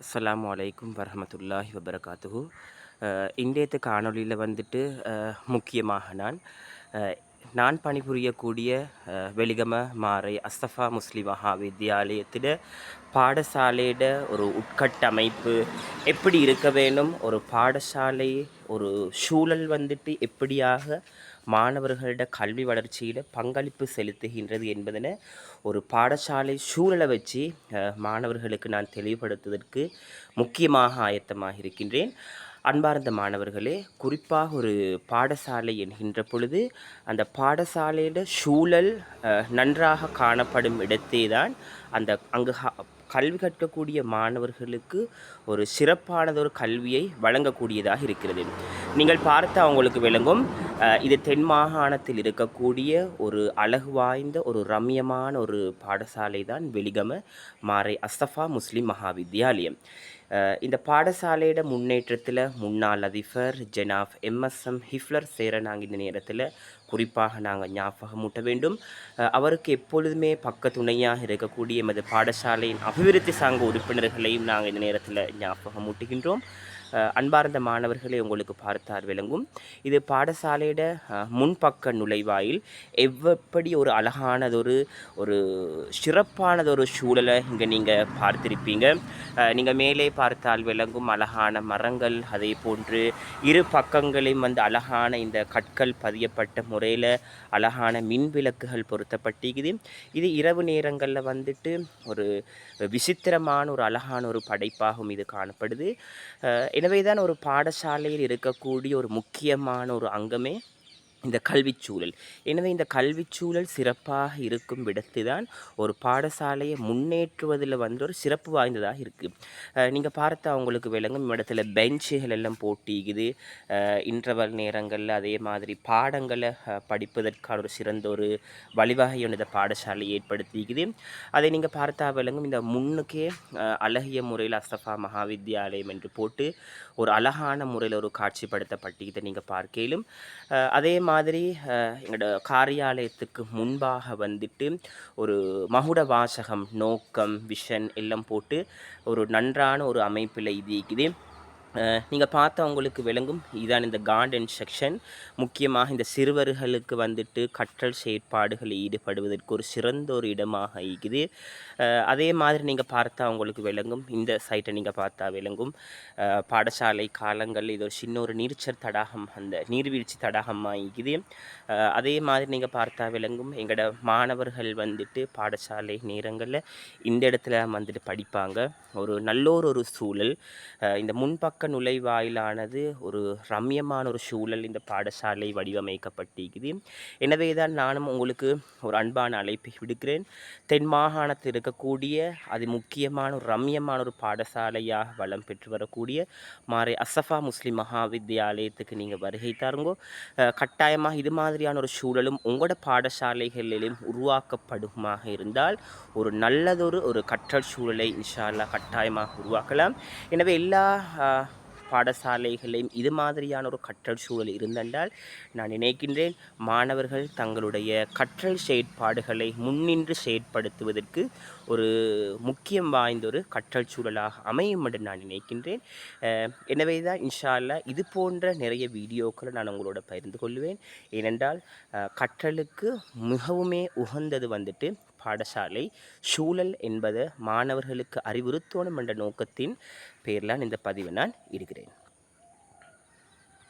அஸ்லாம் வலைக்கும் வரமத்துல்லாஹி வபரகாத்துஹு அஹ், இன்றையத்து காணொளியில் வந்துட்டு முக்கியமாக நான் நான் பணிபுரியக்கூடிய வெளிகம வெலிகம மாறை அஸ்தஃபா முஸ்லிம் மகா வித்தியாலயத்தில் பாடசாலையிட ஒரு உட்கட்டமைப்பு எப்படி இருக்க வேணும் ஒரு பாடசாலை ஒரு சூழல் வந்துட்டு எப்படியாக மாணவர்களோட கல்வி வளர்ச்சியில் பங்களிப்பு செலுத்துகின்றது என்பதனை ஒரு பாடசாலை சூழலை வச்சு மாணவர்களுக்கு நான் தெளிவுபடுத்துவதற்கு முக்கியமாக ஆயத்தமாக இருக்கின்றேன். அன்பார்ந்த மாணவர்களே குறிப்பாக ஒரு பாடசாலை என்கின்ற பொழுது அந்த பாடசாலையில் சூழல் நன்றாக காணப்படும் இடத்தே தான் அந்த அங்கு கல்வி கற்கக்கூடிய மாணவர்களுக்கு ஒரு சிறப்பானதொரு கல்வியை வழங்கக்கூடியதாக இருக்கிறது. நீங்கள் பார்த்து அவங்களுக்கு விளங்கும் இது தென் மாகாணத்தில் இருக்கக்கூடிய ஒரு அழகு வாய்ந்த ஒரு ரம்யமான ஒரு பாடசாலை தான் வெலிகம மாறை அஸ்தஃபா முஸ்லிம் மகாவித்யாலயம். இந்த பாடசாலையோட முன்னேற்றத்தில் முன்னாள் அதிபர் ஜெனாப் எம்எஸ்எம் ஹிஃப்லர் சேர நாங்கள் இந்த நேரத்தில் குறிப்பாக நாங்கள் ஞாபகமூட்ட வேண்டும். அவருக்கு எப்பொழுதுமே பக்க துணையாக இருக்கக்கூடிய எமது பாடசாலையின் அபிவிருத்தி சார்ந்த உறுப்பினர்களையும் நாங்கள் இந்த நேரத்தில் ஞாபகமூட்டுகின்றோம் அன்பார்ந்த மாணவர்களை உங்களுக்கு பார்த்தார் விளங்கும். இது பாடசாலையோட முன்பக்க நுழைவாயில். எவ்வப்படி ஒரு அழகானதொரு ஒரு சிறப்பானதொரு சூழலை இங்கே நீங்கள் பார்த்திருப்பீங்க. நீங்கள் மேலே பார்த்தால் விளங்கும் அழகான மரங்கள் அதே போன்று இரு பக்கங்களையும் வந்து அழகான இந்த கற்கள் பதியப்பட்ட முறையில் அழகான மின் விளக்குகள் பொருத்தப்பட்டிருக்குது. இது இரவு நேரங்களில் வந்துட்டு ஒரு விசித்திரமான ஒரு அழகான ஒரு படைப்பாகவும் இது காணப்படுது. எனவே தான் ஒரு பாடசாலையில் இருக்கக்கூடிய ஒரு முக்கியமான ஒரு அங்கமே இந்த கல்விச்சூழல். எனவே இந்த கல்விச்சூழல் சிறப்பாக இருக்கும் விடத்து தான் ஒரு பாடசாலையை முன்னேற்றுவதில் வந்து ஒரு சிறப்பு வாய்ந்ததாக இருக்குது நீங்கள் பார்த்தா அவங்களுக்கு விளங்கும் இடத்துல பெஞ்சுகள் எல்லாம் போட்டிக்குது. இன்டர்வல் நேரங்களில் அதே மாதிரி பாடங்களை படிப்பதற்கான ஒரு சிறந்த ஒரு வழிவகையான இந்த பாடசாலை ஏற்படுத்திக்குது. அதை நீங்கள் பார்த்தா விளங்கும் இந்த முன்னுக்கே அழகிய முறையில் அஸ்தஃபா மகாவித்யாலயம் என்று போட்டு ஒரு அழகான முறையில் ஒரு காட்சிப்படுத்தப்பட்டிருக்கிறத நீங்கள் பார்க்கையிலும். அதே மாதிரி எங்களோட காரியாலயத்துக்கு முன்பாக வந்துட்டு ஒரு மகுட வாசகம் நோக்கம் விஷன் எல்லாம் போட்டு ஒரு நன்றான ஒரு அமைப்பில் இது இருக்குது நீங்கள் பார்த்தா உங்களுக்கு விளங்கும். இதான் இந்த கார்டன் செக்ஷன் முக்கியமாக இந்த சிறுவர்களுக்கு வந்துட்டு கற்றல் செயற்பாடுகளில் ஈடுபடுவதற்கு ஒரு சிறந்த ஒரு இடமாக இருக்குது. அதே மாதிரி நீங்கள் பார்த்தா உங்களுக்கு விளங்கும். இந்த சைட்டை நீங்கள் பார்த்தா விளங்கும். பாடசாலை காலங்கள் இது ஒரு சின்ன ஒரு நீர்ச்சல் தடாகம் அந்த நீர்வீழ்ச்சி தடாகமாக இருக்குது அதே மாதிரி நீங்கள் பார்த்தா விளங்கும். எங்களோட மாணவர்கள் வந்துட்டு பாடசாலை நேரங்களில் இந்த இடத்துல வந்துட்டு படிப்பாங்க. ஒரு நல்லோர் ஒரு சூழல். இந்த முன்பக்க நுழைவாயிலானது ஒரு ரம்யமான ஒரு சூழல் இந்த பாடசாலை வடிவமைக்கப்பட்டிருக்குது. எனவே தான் நானும் உங்களுக்கு ஒரு அன்பான அழைப்பை விடுக்கிறேன். தென் மாகாணத்தில் இருக்கக்கூடிய அது முக்கியமான ஒரு ரம்யமான ஒரு பாடசாலையாக வளம் பெற்று வரக்கூடிய மாறை அசஃபா முஸ்லிம் மகா வித்தியாலயத்துக்கு நீங்கள் வருகை தாருங்கோ. கட்டாயமாக இது மாதிரியான ஒரு சூழலும் உங்களோட பாடசாலைகளிலும் உருவாக்கப்படுமாக இருந்தால் ஒரு நல்லதொரு ஒரு கற்றல் சூழலை இன்ஷால்லா கட்டாயமாக உருவாக்கலாம். எனவே எல்லா பாடசாலைகளையும் இது மாதிரியான ஒரு கற்றல் சூழல் இருந்தென்றால் நான் நினைக்கின்றேன் மாணவர்கள் தங்களுடைய கற்றல் செயற்பாடுகளை முன்னின்று செயற்படுத்துவதற்கு ஒரு முக்கியம் வாய்ந்த ஒரு கற்றல் சூழலாக அமையும் என்று நான் நினைக்கின்றேன். எனவே தான் இன்ஷால்ல இது போன்ற நிறைய வீடியோக்களை நான் உங்களோட பகிர்ந்து கொள்வேன். ஏனென்றால் கற்றலுக்கு மிகவுமே உகந்தது வந்துட்டு பாடசாலை. சூழல் என்பதை மாணவர்களுக்கு அறிவுறுத்தணும் என்ற நோக்கத்தின் பேரில் இந்த பதிவை நான் இடுகிறேன்.